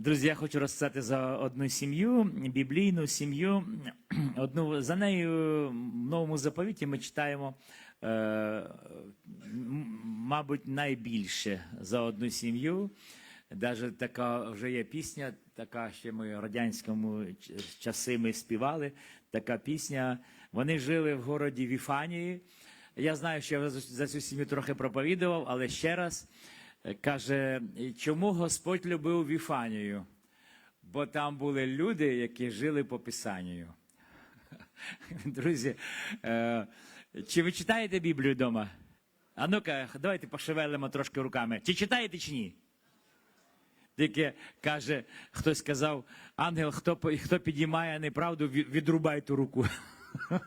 Друзі, я хочу розказати за одну сім'ю, біблійну сім'ю. Одну за нею в новому заповіті ми читаємо, е, мабуть, найбільше за одну сім'ю. Навіть така вже є пісня, така ще ми в радянському часи ми співали. Така пісня. Вони жили в городі Віфанії. Я знаю, що я за цю сім'ю трохи проповідував, але ще раз каже, чому Господь любив Віфанію? Бо там були люди, які жили по Писанню. Друзі, е, чи ви читаєте Біблію вдома? А ну-ка, давайте пошевелимо трошки руками. Чи читаєте, чи ні? Тільки каже, хтось сказав, ангел, хто, хто підіймає неправду, відрубай ту руку.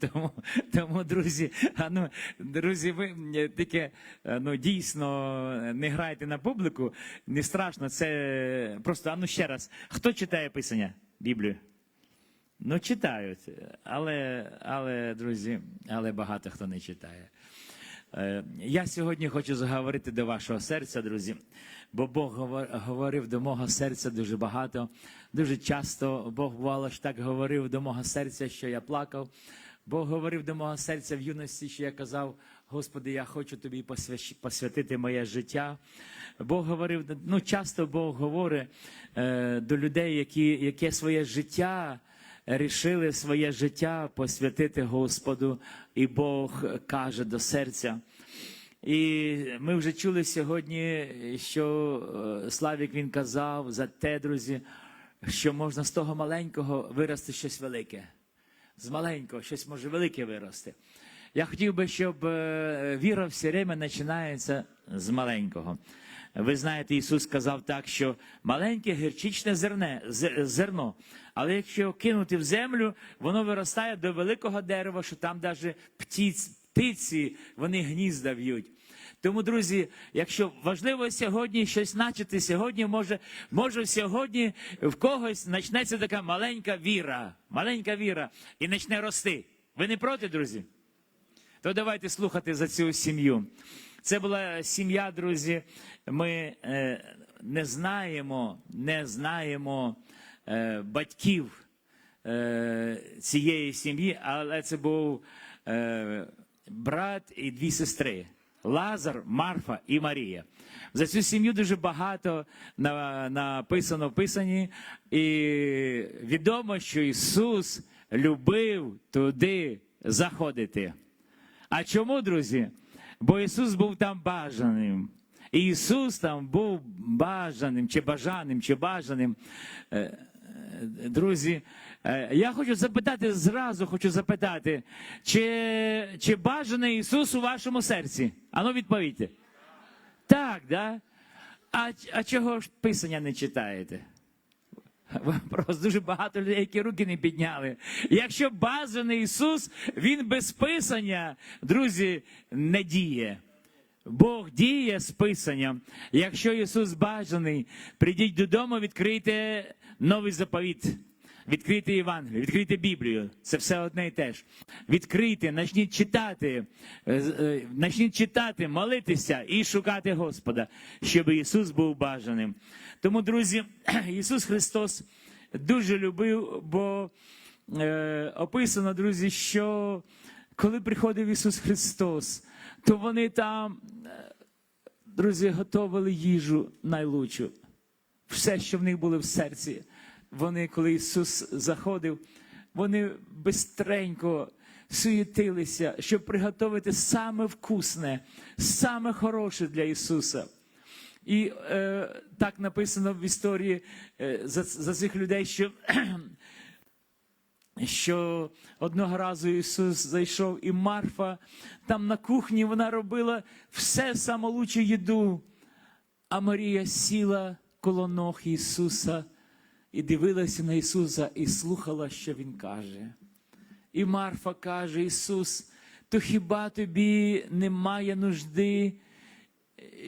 Тому, тому, друзі, а ну, друзі, ви таке е, ну, дійсно не грайте на публіку, не страшно. Це просто, а ну ще раз, хто читає писання Біблію? Ну, читають, але, але, друзі, але багато хто не читає. Е, Я сьогодні хочу заговорити до вашого серця, друзі, бо Бог говорив до мого серця дуже багато. Дуже часто Бог бувало ж так говорив до мого серця, що я плакав. Бог говорив до мого серця в юності, що я казав, Господи, я хочу тобі посвятити моє життя. Бог говорив, ну часто Бог говорить е, до людей, які, яке своє життя рішили своє життя посвятити Господу, і Бог каже до серця. І ми вже чули сьогодні, що е, Славік він казав за те, друзі, що можна з того маленького вирости щось велике. З маленького щось може велике вирости. Я хотів би, щоб е, віра все время починається з маленького. Ви знаєте, Ісус сказав так, що маленьке гірчичне зерне, зерно, але якщо кинути в землю, воно виростає до великого дерева, що там навіть птиць, птиці вони гнізда в'ють. Тому, друзі, якщо важливо сьогодні щось начати, сьогодні може, може сьогодні в когось почнеться така маленька віра, маленька віра і почне рости. Ви не проти, друзі? То давайте слухати за цю сім'ю. Це була сім'я, друзі. Ми е, не знаємо, не знаємо е, батьків е, цієї сім'ї, але це був брат і дві сестри. Лазар, Марфа і Марія. За цю сім'ю дуже багато написано в Писанні, і відомо, що Ісус любив туди заходити. А чому, друзі? Бо Ісус був там бажаним. Ісус там був бажаним, чи бажаним, чи бажаним. Е, е, Друзі, е, я хочу запитати зразу, хочу запитати, чи, чи бажаний Ісус у вашому серці? Ану, відповідьте. Так, да? А, а чого ж Писання не читаєте? Просто дуже багато людей, які руки не підняли. Якщо бажаний Ісус, Він без Писання, друзі, не діє. Бог діє з Писанням. Якщо Ісус бажаний, прийдіть додому, відкрийте новий заповіт. Відкрийте Євангелію, відкрийте Біблію. Це все одне і те ж. Відкрийте, почніть читати, е, е, почніть читати, молитися і шукати Господа, щоб Ісус був бажаним. Тому, друзі, Ісус Христос дуже любив, бо е, описано, друзі, що коли приходив Ісус Христос, то вони там, е, друзі, готували їжу найлучшу все, що в них було в серці. Вони, коли Ісус заходив, вони бистренько суєтилися, щоб приготувати саме вкусне, саме хороше для Ісуса. І е, так написано в історії е, за, за цих людей, що що одного разу Ісус зайшов, і Марфа там на кухні вона робила все самолучшу їду. А Марія сіла коло ног Ісуса і дивилася на Ісуса і слухала, що Він каже. І Марфа каже: Ісус, то хіба тобі немає нужди,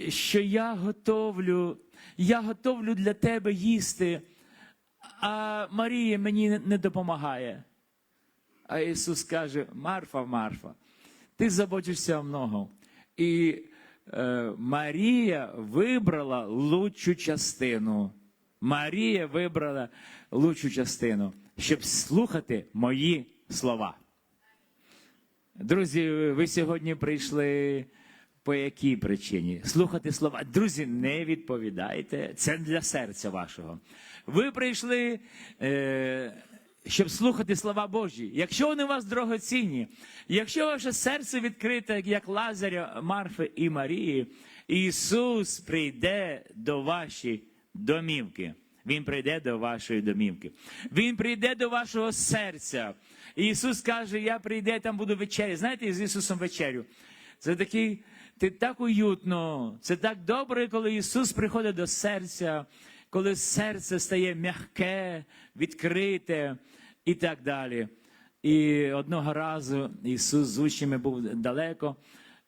що я готовлю, я готовлю для тебе їсти, а Марія мені не допомагає. А Ісус каже: Марфа, Марфа, ти заботишся о много. І е, Марія вибрала лучшу частину. Марія вибрала лучшу частину, щоб слухати мої слова. Друзі, ви сьогодні прийшли по якій причині? Слухати слова. Друзі, не відповідайте. Це для серця вашого. Ви прийшли, е, щоб слухати слова Божі. Якщо вони у вас дорогоцінні, якщо ваше серце відкрите, як Лазаря, Марфи і Марії, Ісус прийде до вашої домівки. Він прийде до вашої домівки. Він прийде до вашого серця. І Ісус каже: Я прийду, я там буду вечеря. Знаєте, з Ісусом вечерю. Це такий, ти так уютно, це так добре, коли Ісус приходить до серця, коли серце стає м'яке, відкрите і так далі. І одного разу Ісус з учнями був далеко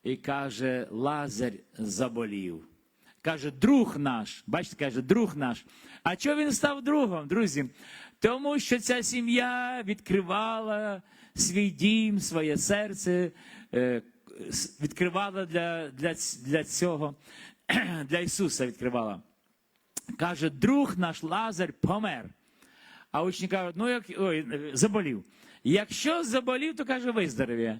і каже: Лазар заболів. Каже, друг наш, бачите, каже, друг наш. А чого він став другом, друзі? Тому що ця сім'я відкривала свій дім, своє серце, е, відкривала для, для, для цього, для Ісуса відкривала. Каже, друг наш Лазар помер. А учні кажуть, ну як ой, е, заболів. Якщо заболів, то каже,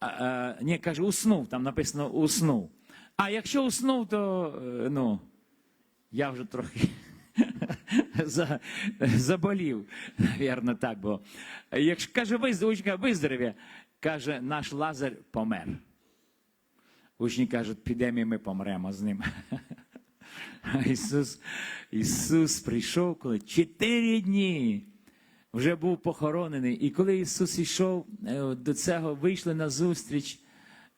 а, ні, каже, уснув, там написано уснув. А якщо уснув, то е, ну, я вже трохи за, заболів, вірно так було. Якщо каже, «Виз- учні кажуть, виздоровіє, каже, наш Лазар помер. Учні кажуть, підемо і ми помремо з ним. Ісус, Ісус прийшов, коли чотири дні вже був похоронений. І коли Ісус йшов е, до цього, вийшли на зустріч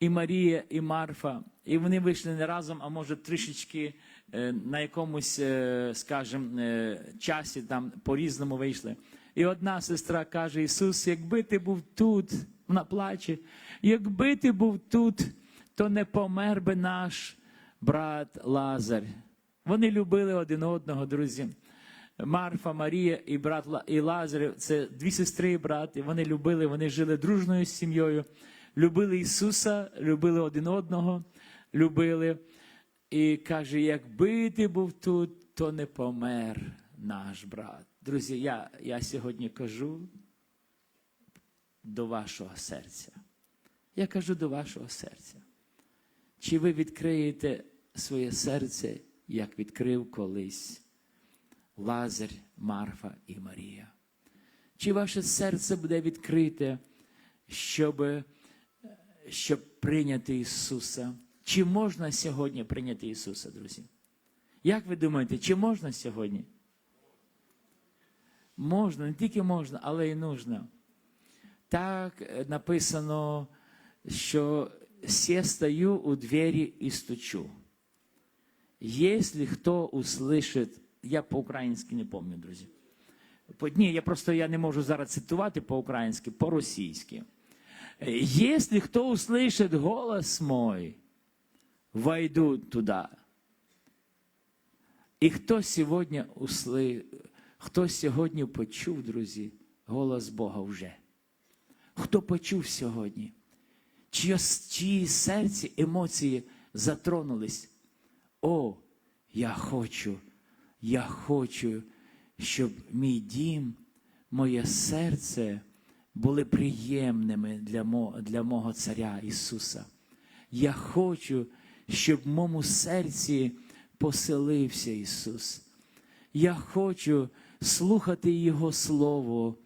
і Марія, і Марфа. І вони вийшли не разом, а може трішечки е, на якомусь, е, скажімо, е, часі там по-різному вийшли. І одна сестра каже: Ісус, якби ти був тут, вона плаче, якби ти був тут, то не помер би наш брат Лазар. Вони любили один одного, друзі. Марфа, Марія і брат і Лазар це дві сестри і брат. І вони любили, вони жили дружною сім'єю, любили Ісуса, любили один одного, любили. І каже: якби ти був тут, то не помер наш брат. Друзі, я, я сьогодні кажу до вашого серця. Я кажу до вашого серця. Чи ви відкриєте своє серце, як відкрив колись Лазар, Марфа і Марія? Чи ваше серце буде відкрите, щоб, щоб прийняти Ісуса? Чи можна сьогодні прийняти Ісуса, друзі? Як ви думаєте, чи можна сьогодні? Можна, не тільки можна, але й нужно. Так е, написано, що «Се стою у двері і стучу. Если кто услышит, я по-українськи не пам'ятаю, друзі. Ні, я просто я не можу зараз цитувати по-українськи, по-російськи. Е, Если кто услышит голос мой, войду туда. І хто сьогодні усли... хто сьогодні почув, друзі, голос Бога вже? Хто почув сьогодні? Чиє, чиї серці емоції затронулись? О, я хочу, я хочу, щоб мій дім, моє серце були приємними для, мо, для мого царя Ісуса. Я хочу, щоб в моєму серці поселився Ісус. Я хочу слухати Його Слово.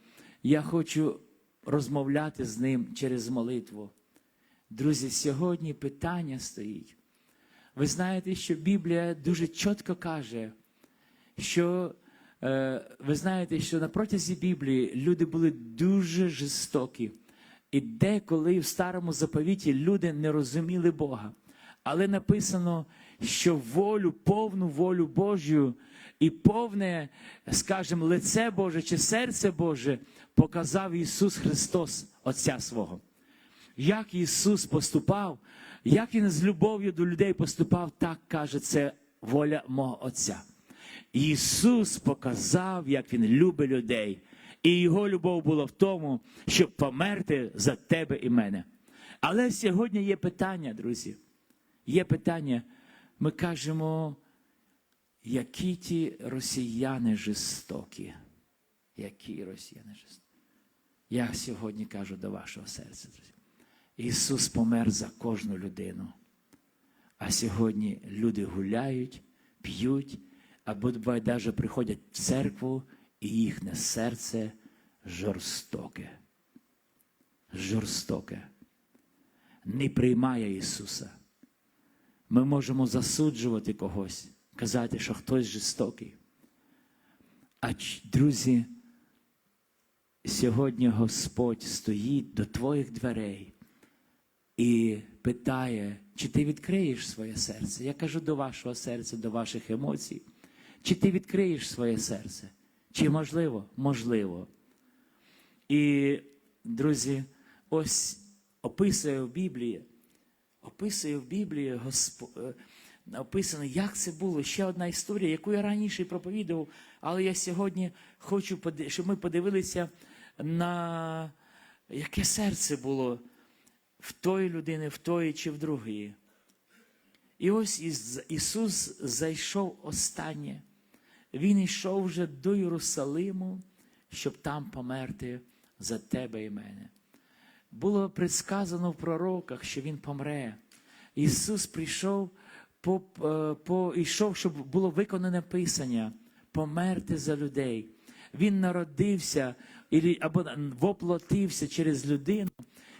Я хочу розмовляти з Ним через молитву. Друзі, сьогодні питання стоїть. Ви знаєте, що Біблія дуже чітко каже, що е, ви знаєте, що на протязі Біблії люди були дуже жорстокі. І деколи в старому заповіті люди не розуміли Бога. Але написано, що волю, повну волю Божю і повне, скажімо, лице Боже чи серце Боже показав Ісус Христос, Отця свого як Ісус поступав, як Він з любов'ю до людей поступав, так каже це воля мого Отця. Ісус показав, як Він любить людей. І Його любов була в тому, щоб померти за тебе і мене. Але сьогодні є питання, друзі. Є питання, ми кажемо, які ті росіяни жорстокі. Які росіяни жорстокі. Я сьогодні кажу до вашого серця, друзі. Ісус помер за кожну людину. А сьогодні люди гуляють, п'ють, або буває, приходять в церкву, і їхнє серце жорстоке. Жорстоке. Не приймає Ісуса. Ми можемо засуджувати когось, казати, що хтось жорстокий. А друзі, сьогодні Господь стоїть до твоїх дверей і питає, чи ти відкриєш своє серце? Я кажу до вашого серця, до ваших емоцій. Чи ти відкриєш своє серце? Чи можливо? Можливо. І, друзі, ось описує в Біблії, описує в Біблії Госпо... е, описано, як це було. Ще одна історія, яку я раніше проповідував, але я сьогодні хочу, щоб ми подивилися на яке серце було в тої людини, в тої чи в другої. І ось Іс- Ісус зайшов останнє. Він йшов вже до Єрусалиму, щоб там померти за тебе і мене. Було предсказано в пророках, що Він помре. Ісус прийшов, по, е, по, йшов, щоб було виконане Писання, померти за людей. Він народився або воплотився через людину,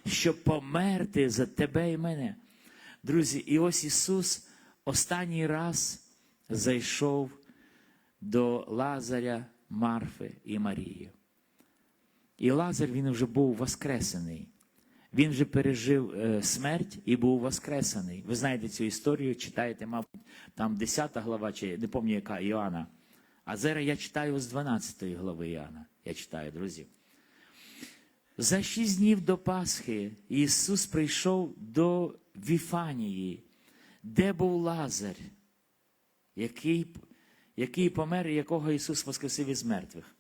щоб померти за тебе і мене. Друзі, і ось Ісус останній раз зайшов до Лазаря, Марфи і Марії. І Лазар він вже був воскресений. Він вже пережив е, смерть і був воскресений. Ви знаєте цю історію, читаєте, мабуть, там 10 глава, чи не пам'ятаю, яка Іоанна. А зараз я читаю з 12 глави Іоанна. Я читаю, друзі. За шість днів до Пасхи Ісус прийшов до Віфанії, де був Лазар, який, який помер, і якого Ісус воскресив із мертвих.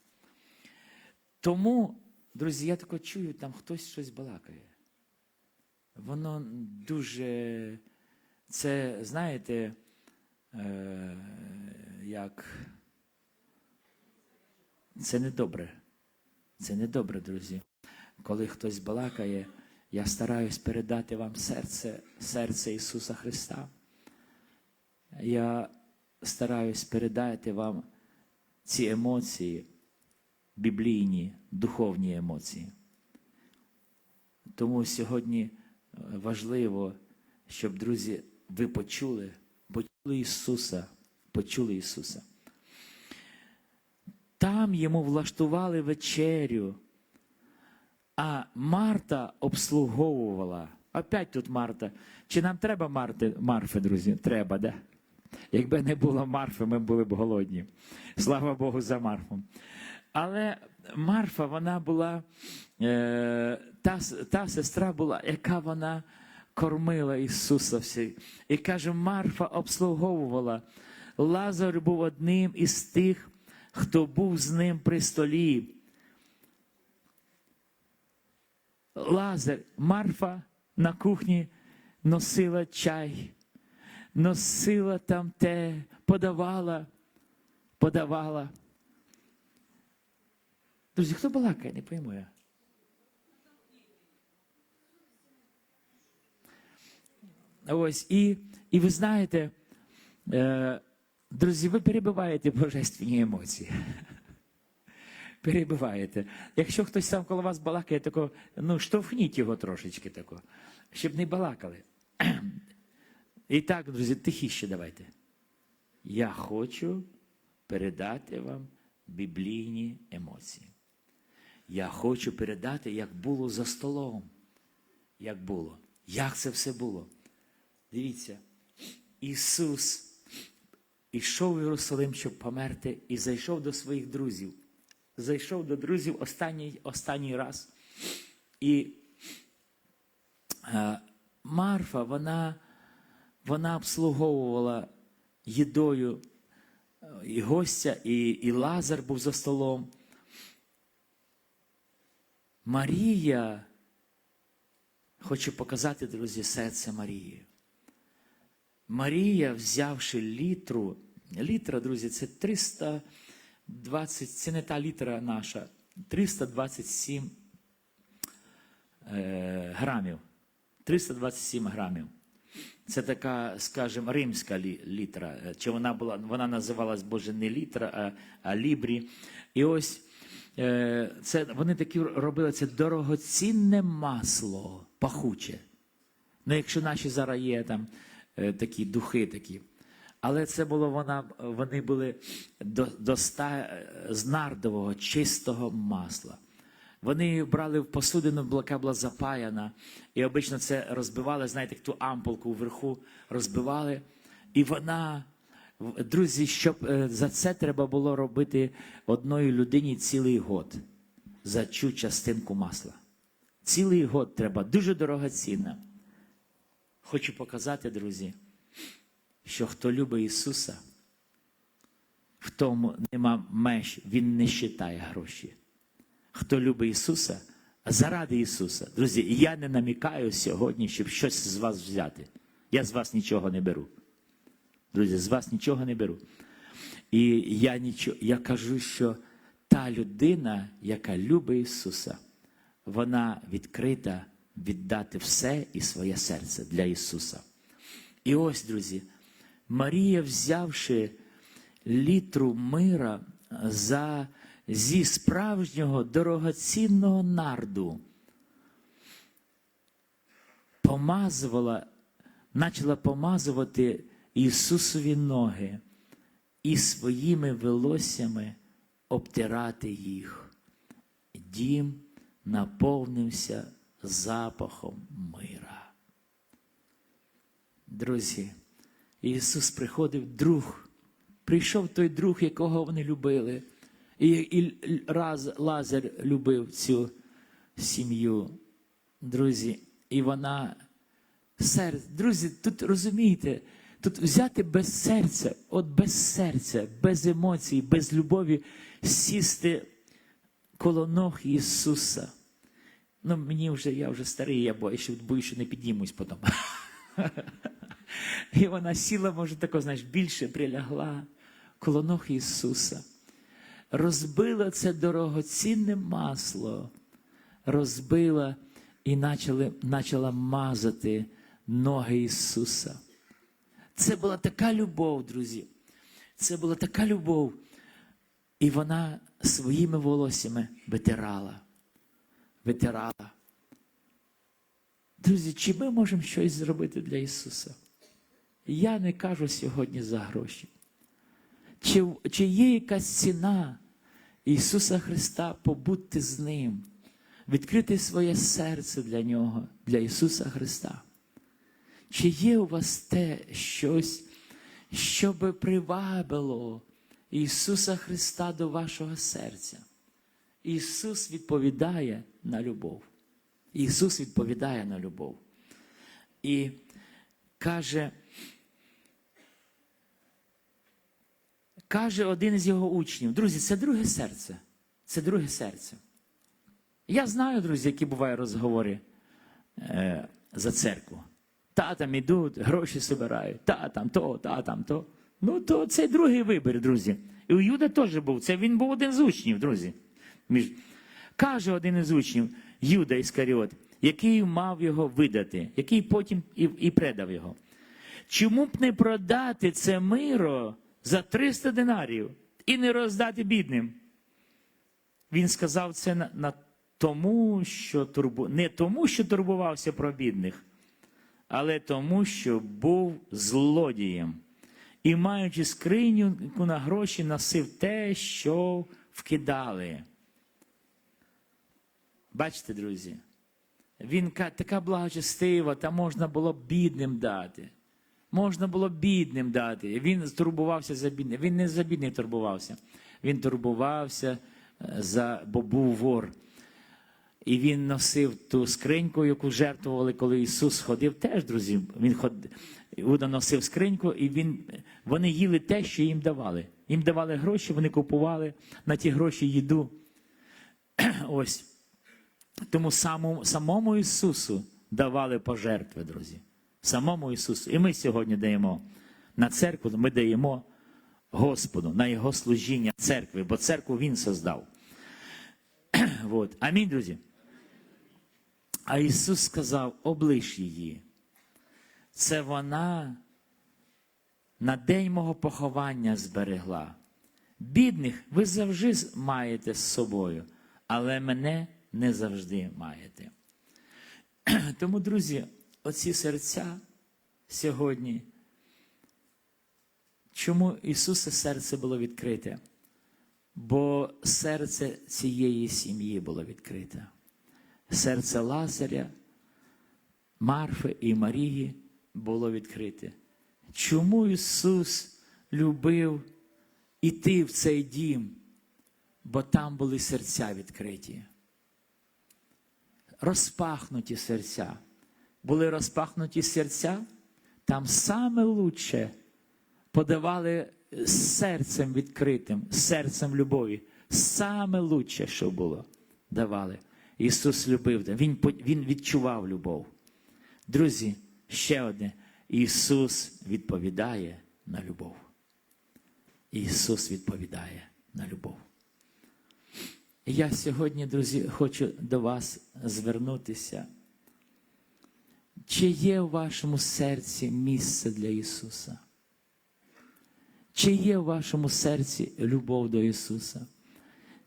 Тому, друзі, я тако чую, там хтось щось балакає. Воно дуже, це, знаєте, е, як це не добре. Це не добре, друзі. Коли хтось балакає, я стараюсь передати вам серце, серце Ісуса Христа. Я стараюсь передати вам ці емоції, біблійні, духовні емоції. Тому сьогодні важливо, щоб, друзі, ви почули, почули Ісуса, почули Ісуса. Там йому влаштували вечерю, а Марта обслуговувала. Опять тут Марта. Чи нам треба Марти, Марфи, друзі? Треба, да? Якби не було Марфи, ми були б голодні. Слава Богу за Марфу. Але Марфа, вона була, е, та, та сестра була, яка вона кормила Ісуса всі. І каже, Марфа обслуговувала. Лазар був одним із тих, хто був з ним при столі. Лазар, Марфа на кухні носила чай, носила там те, подавала, подавала. Друзі, хто балакає, не пойму я. Ось, і, і ви знаєте, е, друзі, ви перебиваєте божественні емоції. Перебиваєте. Якщо хтось там коло вас балакає, тако, ну штовхніть його трошечки тако, щоб не балакали. І так, друзі, тихіше давайте. Я хочу передати вам біблійні емоції. Я хочу передати, як було за столом. Як було. Як це все було. Дивіться, Ісус ішов в Єрусалим, щоб померти, і зайшов до своїх друзів. Зайшов до друзів останній, останній раз. І е, Марфа, вона, вона обслуговувала їдою е, і гостя, і, і Лазар був за столом. Марія, хочу показати, друзі, серце Марії. Марія, взявши літру, літра, друзі, це 320, це не та літра наша, 327 е, грамів. 327 грамів. Це така, скажімо, римська літра. Е, Чи вона була, вона називалась, боже, не літра, а, а лібрі. І ось це, вони такі робили це дорогоцінне масло, пахуче. Ну, якщо наші зараз є там е, такі духи такі. Але це було вона, вони були до, до ста, е, з нардового чистого масла. Вони її брали в посудину, яка була запаяна, і обично це розбивали, знаєте, як ту ампулку вверху розбивали. І вона, друзі, щоб е, за це треба було робити одної людині цілий год за цю частинку масла. Цілий год треба, дуже дорогоцінна. Хочу показати, друзі, що хто любить Ісуса, в тому нема меж, Він не считає гроші. Хто любить Ісуса, заради Ісуса. Друзі, я не намікаю сьогодні, щоб щось з вас взяти. Я з вас нічого не беру. Друзі, з вас нічого не беру. І я, нічого, я кажу, що та людина, яка любить Ісуса, вона відкрита віддати все і своє серце для Ісуса. І ось, друзі, Марія, взявши літру мира за, зі справжнього дорогоцінного нарду, помазувала, почала помазувати Ісусові ноги і своїми волоссями обтирати їх. Дім наповнився запахом мира. Друзі, Ісус приходив друг, прийшов той друг, якого вони любили. І, і раз Лазар любив цю сім'ю, друзі, і вона серце. Друзі, тут розумієте, тут взяти без серця, от без серця, без емоцій, без любові, сісти коло ног Ісуса. Ну, мені вже, я вже старий, я бою, що боюсь, що не піднімусь потім. І вона сіла, може, тако, знаєш, більше прилягла коло ног Ісуса. Розбила це дорогоцінне масло, розбила і почала мазати ноги Ісуса. Це була така любов, друзі. Це була така любов. І вона своїми волоссями витирала. Витирала. Друзі, чи ми можемо щось зробити для Ісуса? Я не кажу сьогодні за гроші. Чи, чи є якась ціна Ісуса Христа побути з Ним, відкрити своє серце для Нього, для Ісуса Христа? Чи є у вас те щось, що би привабило Ісуса Христа до вашого серця? Ісус відповідає на любов. Ісус відповідає на любов. І каже, каже один із його учнів, друзі, це друге серце. Це друге серце. Я знаю, друзі, які бувають розговори е, за церкву. Та там ідуть, гроші збирають, та там то, та там то. Ну, то це другий вибір, друзі. І у Юда теж був. Це він був один з учнів, друзі. Між... Каже один із учнів, Юда Іскаріот, який мав його видати, який потім і, і предав його. Чому б не продати це миро за 300 динарів і не роздати бідним? Він сказав це на, на тому, що турбу... не тому, що турбувався про бідних, але тому, що був злодієм. І, маючи скриню на гроші, носив те, що вкидали. Бачите, друзі, він така благочестива, та можна було бідним дати. Можна було бідним дати. Він турбувався за бідних. Він не за бідних турбувався. Він турбувався е, за, бо був вор. І він носив ту скриньку, яку жертвували, коли Ісус ходив. Теж, друзі, він ход... Іуда носив скриньку, і він... вони їли те, що їм давали. Їм давали гроші, вони купували на ті гроші їду. Ось. Тому самому, самому Ісусу давали пожертви, друзі. самому Ісусу. І ми сьогодні даємо на церкву, ми даємо Господу на Його служіння церкви, бо церкву Він создав. Вот. Амінь, друзі. А Ісус сказав: облиш її. Це вона на день мого поховання зберегла. Бідних ви завжди маєте з собою, але мене не завжди маєте. Тому, друзі, оці серця сьогодні. Чому Ісусе серце було відкрите? Бо серце цієї сім'ї було відкрите. Серце Лазаря, Марфи і Марії було відкрите. Чому Ісус любив іти в цей дім? Бо там були серця відкриті. Розпахнуті серця. Були розпахнуті серця, там саме лучше подавали серцем відкритим, серцем любові. Саме лучше, що було, давали. Ісус любив, Він, він відчував любов. Друзі, ще одне. Ісус відповідає на любов. Ісус відповідає на любов. Я сьогодні, друзі, хочу до вас звернутися. Чи є в вашому серці місце для Ісуса? Чи є в вашому серці любов до Ісуса?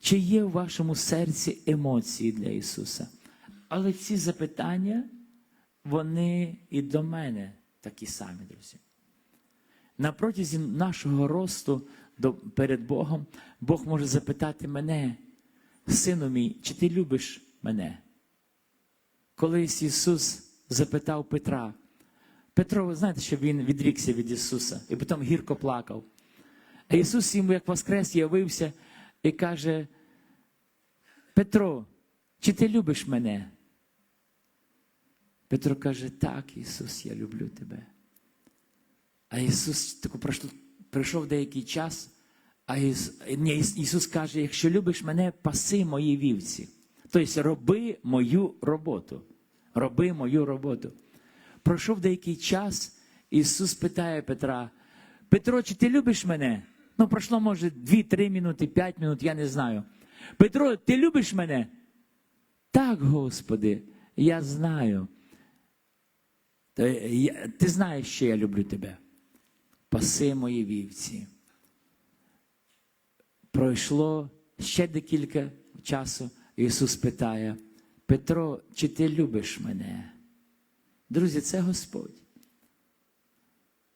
Чи є в вашому серці емоції для Ісуса? Але ці запитання, вони і до мене такі самі, друзі. На протязі нашого росту перед Богом, Бог може запитати мене, сину мій, чи ти любиш мене? Колись Ісус запитав Петра. Петро, ви знаєте, що він відрікся від Ісуса і потім гірко плакав. А Ісус йому, як воскрес, явився і каже: Петро, чи ти любиш мене? Петро каже, так, Ісус, я люблю тебе. А Ісус пройшов деякий час, а Іс, ні, Іс- Ісус каже: якщо любиш мене, паси мої вівці. Тобто роби мою роботу. Роби мою роботу. Пройшов деякий час, Ісус питає Петра: Петро, чи ти любиш мене? Ну, пройшло, може, 2-3 минути, 5 минут, я не знаю. Петро, ти любиш мене? Так, Господи, я знаю. Ти знаєш, що я люблю тебе. Паси мої вівці. Пройшло ще декілька часу. Ісус питає: Петро, чи ти любиш мене? Друзі, це Господь.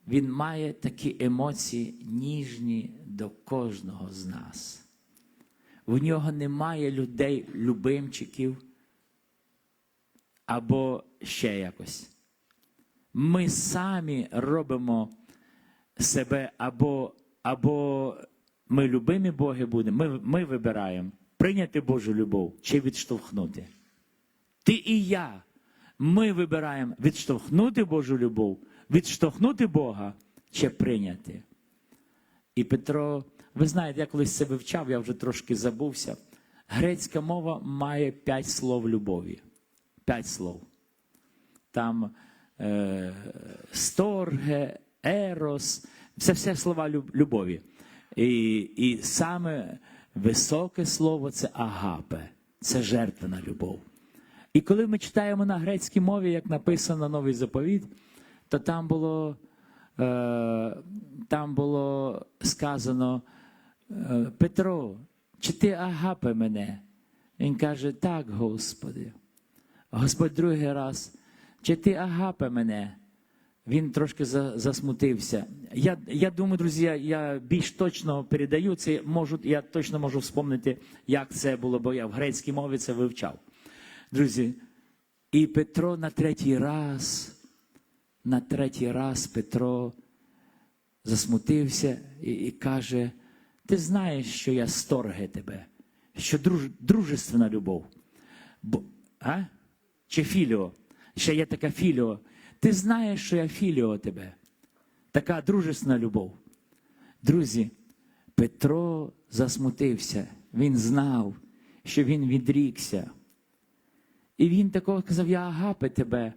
Він має такі емоції ніжні до кожного з нас. В нього немає людей, любимчиків або ще якось. Ми самі робимо себе або, або ми любимі Боги будемо, ми, ми вибираємо прийняти Божу любов чи відштовхнути. Ти і я. Ми вибираємо відштовхнути Божу любов, відштовхнути Бога чи прийняти. І Петро, ви знаєте, я колись це вивчав, я вже трошки забувся. Грецька мова має п'ять слов любові. П'ять слов. Там е, сторге, ерос, це все слова любові. І, і саме високе слово це агапе, це жертвена любов. І коли ми читаємо на грецькій мові, як написано новий заповіт, то там було, е, там було сказано: Петро, чи ти агапе мене? Він каже, так, Господи. Господь другий раз, чи ти агапе мене? Він трошки засмутився. Я, я думаю, друзі, я більш точно передаю це. Можу, я точно можу вспомнити, як це було, бо я в грецькій мові це вивчав. Друзі, і Петро на третій раз, на третій раз Петро засмутився і, і каже: Ти знаєш, що я сторге тебе, що друж, дружественна любов. Бо, а? Чи філіо? Ще є така філіо. Ти знаєш, що я філіо тебе. Така дружесна любов. Друзі, Петро засмутився. Він знав, що він відрікся. І він такого сказав: Я агапи тебе.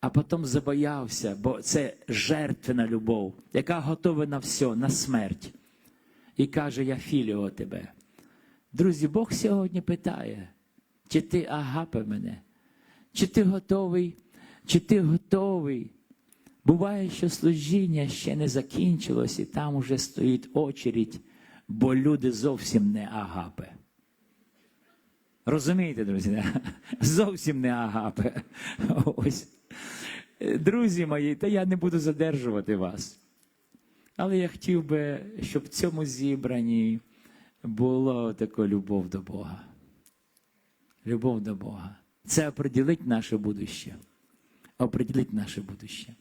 а потім забоявся, бо це жертвена любов, яка готова на все, на смерть. І каже: Я філіо тебе. Друзі, Бог сьогодні питає, чи ти агапе мене, чи ти готовий, чи ти готовий. Буває, що служіння ще не закінчилось, і там уже стоїть очередь, бо люди зовсім не агапе. Розумієте, друзі? Зовсім не агапе. Ось. Друзі мої, та я не буду задержувати вас. Але я хотів би, щоб в цьому зібранні була така любов до Бога. Любов до Бога. Це определить наше будуще. Определить наше будуще.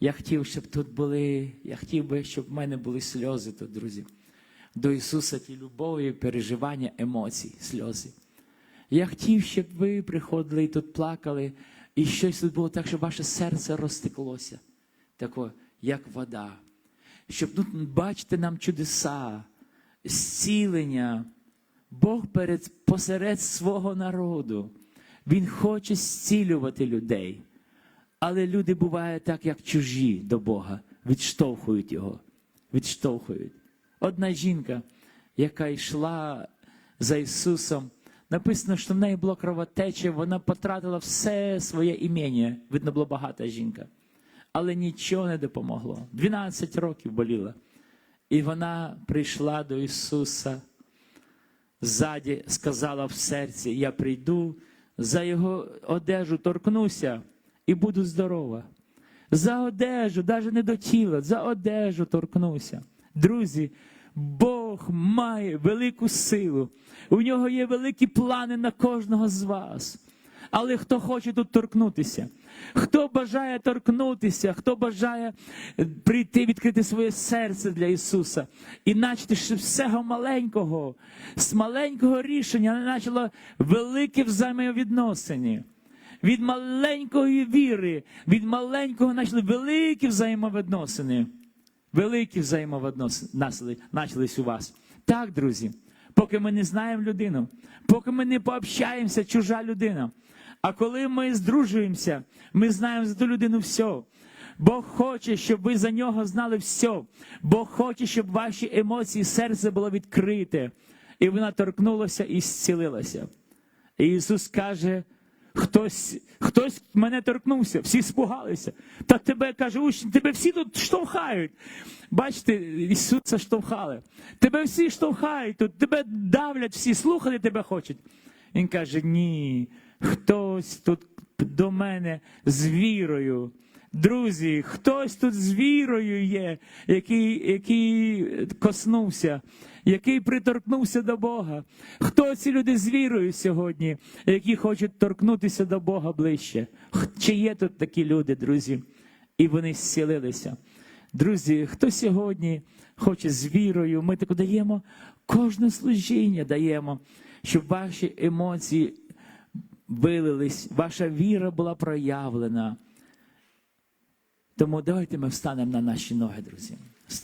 Я хотів, щоб тут були, я хотів би, щоб в мене були сльози тут, друзі. До Ісуса ті любові, переживання, емоцій, сльози. Я хотів, щоб ви приходили і тут плакали, і щось тут було так, щоб ваше серце розтеклося, тако, як вода. Щоб ну, бачити нам чудеса, зцілення. Бог перед, посеред свого народу. Він хоче зцілювати людей. Але люди бувають так, як чужі до Бога, відштовхують його. Відштовхують. Одна жінка, яка йшла за Ісусом, написано, що в неї було кровотеча, вона потратила все своє ім'я. Видно, була багата жінка. Але нічого не допомогло. 12 років боліла. І вона прийшла до Ісуса ззаді, сказала в серці: Я прийду, за його одежу торкнуся і буду здорова. За одежу, навіть не до тіла, за одежу торкнуся. Друзі, Бог має велику силу. У нього є великі плани на кожного з вас. Але хто хоче тут торкнутися, хто бажає торкнутися, хто бажає е, прийти, відкрити своє серце для Ісуса і начати з всього маленького, з маленького рішення почало велике взаємовідносини. Від маленької віри, від маленького почали великі взаємовідносини. Великі взаємовідносини почались у вас. Так, друзі, поки ми не знаємо людину, поки ми не пообщаємося, чужа людина. А коли ми здружуємося, ми знаємо за ту людину все. Бог хоче, щоб ви за нього знали все. Бог хоче, щоб ваші емоції, серце було відкрите, і вона торкнулася і зцілилася. І Ісус каже, хтось, хтось мене торкнувся, всі спугалися. Та тебе каже, учні, тебе всі тут штовхають. Бачите, Ісуса штовхали. Тебе всі штовхають тут, тебе давлять всі, слухати тебе хочуть. Він каже: ні, хтось тут до мене з вірою. Друзі, хтось тут з вірою є, який, який коснувся, який приторкнувся до Бога. Хто ці люди з вірою сьогодні, які хочуть торкнутися до Бога ближче? Чи є тут такі люди, друзі? І вони зцілилися. Друзі, хто сьогодні хоче з вірою, ми таку даємо кожне служіння даємо, щоб ваші емоції вилились, ваша віра була проявлена. Тому давайте ми встанемо на наші ноги, друзі.